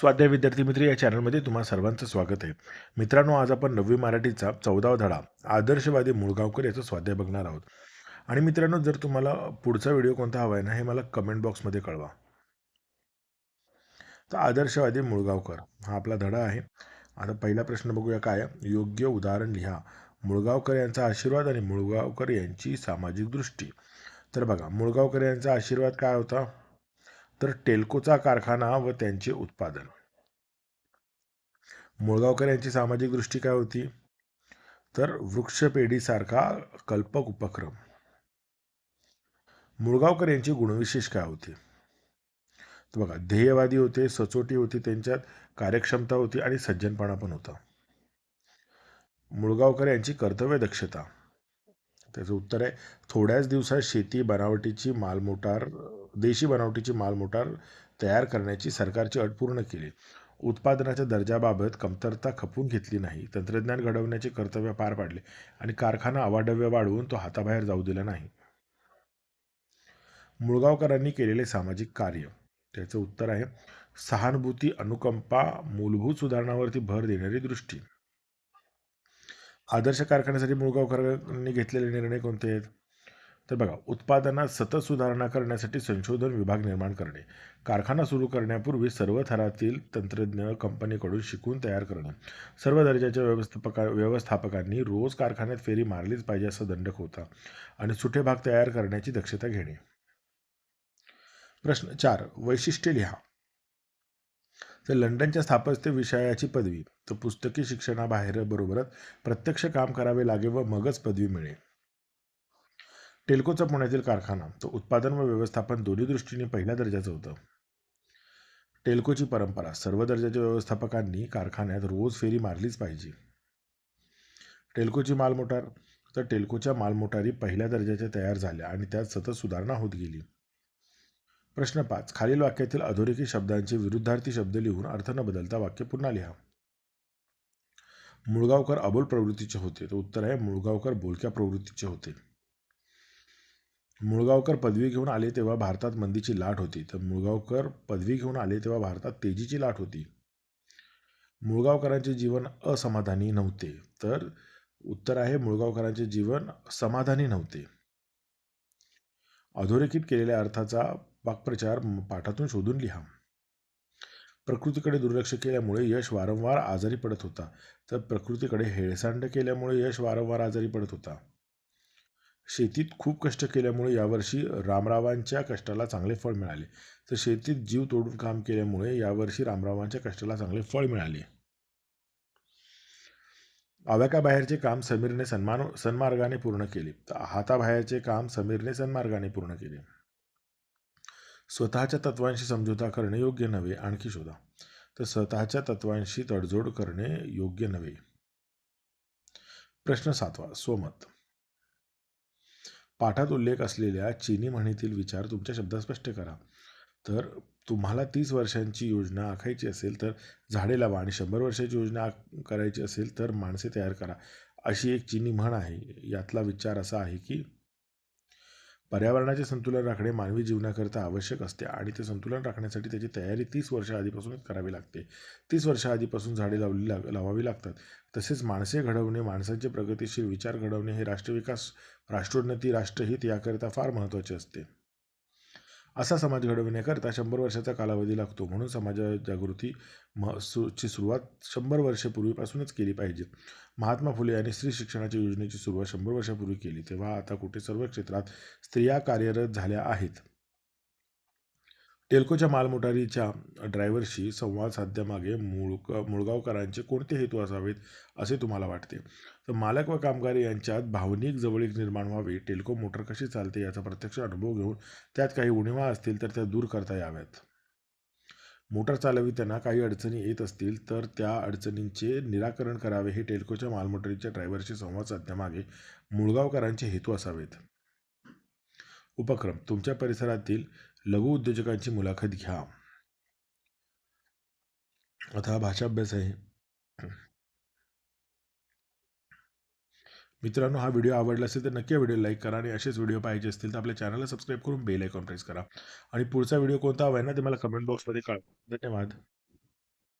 स्वाध्याय विद्यार्थी मित्र या चॅनलमध्ये तुम्हा सर्वांचं स्वागत आहे. मित्रांनो आज आपण नववी मराठीचा चौदावा धडा आदर्शवादी मुळगावकर याचा स्वाध्याय बघणार आहोत. आणि मित्रांनो जर तुम्हाला पुढचा व्हिडिओ कोणता हवा आहे ना हे मला कमेंट बॉक्समध्ये कळवा. तर आदर्शवादी मुळगावकर हा आपला धडा आहे. आता पहिला प्रश्न बघूया काय? योग्य उदाहरण लिहा. मुळगावकर यांचा आशीर्वाद आणि मुळगावकर यांची सामाजिक दृष्टी. तर बघा मुळगावकर यांचा आशीर्वाद काय होता? तर टेल्कोचा कारखाना व त्यांचे उत्पादन. मुळगावकर यांची सामाजिक दृष्टी काय होती? तर वृक्षपेढीसारखा कल्पक उपक्रम. मुळगावकर यांची गुणविशेष काय होती? तर बघा ध्येयवादी होते सचोटी होती त्यांच्यात कार्यक्षमता होती आणि सज्जनपणा पण होता. मुळगावकर यांची कर्तव्य दक्षता. त्याचं उत्तर आहे थोड्याच दिवसात शेती बनावटीची मालमोटार देशी बनावटीची मालमोटार तयार करण्याची सरकारची अट पूर्ण केली. उत्पादनाच्या दर्जाबाबत कमतरता खपून घेतली नाही. तंत्रज्ञान घडवण्याचे कर्तव्य पार पाडले आणि कारखाना अवाढव्य वाढवून तो हाताबाहेर जाऊ दिला नाही. मुळगावकरांनी केलेले सामाजिक कार्य. त्याचं उत्तर आहे सहानुभूती अनुकंपा मूलभूत सुधारणावरती भर देणारी दृष्टी. आदर्श कारखान्यासाठी मुळगावकरांनी घेतलेले निर्णय कोणते आहेत? तर बघा उत्पादनात सतत सुधारणा करण्यासाठी संशोधन विभाग निर्माण करणे कारखाना सुरू करण्यापूर्वी सर्व थरातील तंत्रज्ञ कंपनीकडून शिकून तयार करणे. सर्व दर्जाच्या व्यवस्थापका व्यवस्थापकांनी रोज कारखान्यात फेरी मारलीच पाहिजे असा दंडक होता आणि सुटे भाग तयार करण्याची दक्षता घेणे. प्रश्न चार वैशिष्ट्ये लिहा. तर लंडनच्या स्थापत्य विषयाची पदवी तर पुस्तकी शिक्षणाबाहेर बरोबरच प्रत्यक्ष काम करावे लागे व मगच पदवी मिळेल टेल्कोचा पुण्यातील कारखाना तो उत्पादन व व्यवस्थापन दोन्ही दृष्टीने पहिल्या दर्जाचं होतं. टेल्कोची परंपरा सर्व दर्जाच्या व्यवस्थापकांनी कारखान्यात रोज फेरी मारलीच पाहिजे. टेल्कोची मालमोटार तर टेल्कोच्या मालमोटारी पहिल्या दर्जाच्या तयार झाल्या आणि त्यात सतत सुधारणा होत गेली. प्रश्न पाच खालील वाक्यातील अधोरेखित शब्दांचे विरुद्धार्थी शब्द लिहून अर्थ न बदलता वाक्य पुन्हा लिहा. मुळगावकर अबोल प्रवृत्तीचे होते तर उत्तर आहे मुळगावकर बोलक्या प्रवृत्तीचे होते. मुळगावकर पदवी घेऊन आले तेव्हा भारतात मंदीची लाट होती. तर मुळगावकर पदवी घेऊन आले तेव्हा भारतात तेजीची लाट होती. मुळगावकरांचे जीवन असमाधानी नव्हते. तर उत्तर आहे मुळगावकरांचे जीवन समाधानी नव्हते. अधोरेखित केलेल्या अर्थाचा वाक्प्रचार पाठातून शोधून लिहा. प्रकृतीकडे दुर्लक्ष केल्यामुळे यश वारंवार आजारी पडत होता. तर प्रकृतीकडे हेळसांड केल्यामुळे यश वारंवार आजारी पडत होता. शेतीत खूप कष्ट केल्यामुळे यावर्षी रामरावांच्या कष्टाला चांगले फळ मिळाले. तर शेतीत जीव तोडून काम केल्यामुळे यावर्षी रामरावांच्या कष्टाला चांगले फळ मिळाले. आव्याकाबाहेरचे काम समीरने सन्मान सन्मार्गाने पूर्ण केले. तर हाताबाहेरचे काम समीरने सन्मार्गाने पूर्ण केले. स्वतःच्या तत्वांशी समझोता करणे योग्य नव्हे आणखी शोधा. तर स्वतःच्या तत्वांशी तडजोड करणे योग्य नव्हे. प्रश्न सातवा स्वमत पाठात उल्लेख असलेल्या चीनी म्हणीतील विचार तुमच्या शब्दात स्पष्ट करा. तर तुम्हाला तीस वर्षांची योजना आखायची असेल तर झाडे लावा आणि शंभर वर्षाची योजना करायची असेल तर माणसे तयार करा. अशी एक चीनी म्हण आहे. यातला विचार असा आहे की पर्यावरणाचे संतुलन राखणे मानवी जीवनाकरता आवश्यक असते आणि ते संतुलन राखण्यासाठी त्याची तयारी तीस वर्षा आधीपासूनच करावी लागते. तीस वर्षा आधीपासून झाडे लावली लाग लावावी लागतात. तसेच माणसे घडवणे माणसांचे प्रगतीशील विचार घडवणे हे राष्ट्रविकास राष्ट्रोन्नती राष्ट्रहित याकरिता फार महत्त्वाचे असते. असा समाज घडविण्याकरता शंभर वर्षाचा कालावधी लागतो. म्हणून समाज जागृती म सु ची सुरुवात शंभर वर्षापूर्वीपासूनच केली पाहिजे. महात्मा फुले यांनी स्त्री शिक्षणाच्या योजनेची सुरुवात शंभर वर्षापूर्वी केली तेव्हा आता कुठे सर्व क्षेत्रात स्त्रिया कार्यरत झाल्या आहेत? टेल्कोच्या मालमोटारीच्या ड्रायव्हरशी संवाद साधण्यामागे मुळक मुळगावकरांचे कोणते हेतू असावेत असे तुम्हाला वाटते? तर मालक व कामगार यांच्यात भावनिक जवळीक निर्माण व्हावी टेल्को मोटर कशी चालते याचा प्रत्यक्ष अनुभव घेऊन त्यात काही उणिवा असतील तर त्या दूर करता याव्यात. मोटर चालविताना काही अडचणी येत असतील तर त्या अडचणींचे निराकरण करावे हे टेल्कोच्या मालमोटारीच्या ड्रायव्हरशी संवाद साधण्यामागे मुळगावकरांचे हेतू असावेत. उपक्रम तुमच्या परिसरातील लघु उद्योजकांची मुलाखत घ्या. आता हा भाषा अभ्यास आहे. मित्रांनो हा व्हिडिओ आवडला असेल तर नक्की व्हिडिओ लाईक करा आणि असेच व्हिडिओ पाहिजे असतील तर आपल्या चॅनलला सबस्क्राईब करून बेल आयकॉन प्रेस करा. आणि पुढचा व्हिडिओ कोणता हवा आहे ना ते मला कमेंट बॉक्समध्ये कळवा. धन्यवाद.